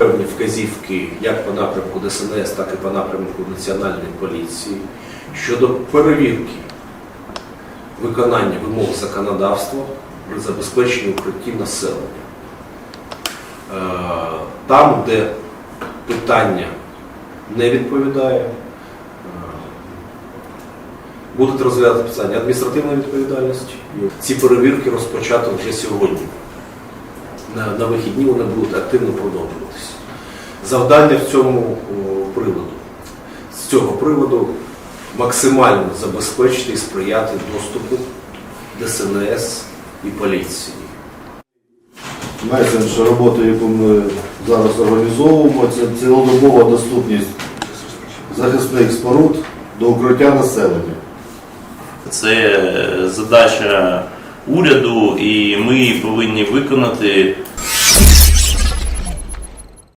Певні вказівки як по напрямку ДСНС, так і по напрямку Національної поліції щодо перевірки виконання вимог законодавства при забезпеченні укриттів населення. Е, Там, де питання не відповідає, е, будуть розглядати питання адміністративної відповідальності. Ці перевірки розпочато вже сьогодні. На, на вихідні вони будуть активно продовжуватися. Завдання в цьому приводу. З цього приводу максимально забезпечити і сприяти доступу ДСНС і поліції. Месендж роботи, яку ми зараз організовуємо, це цілодобова доступність захисних споруд до укриття населення. Це задача уряду, і ми повинні виконати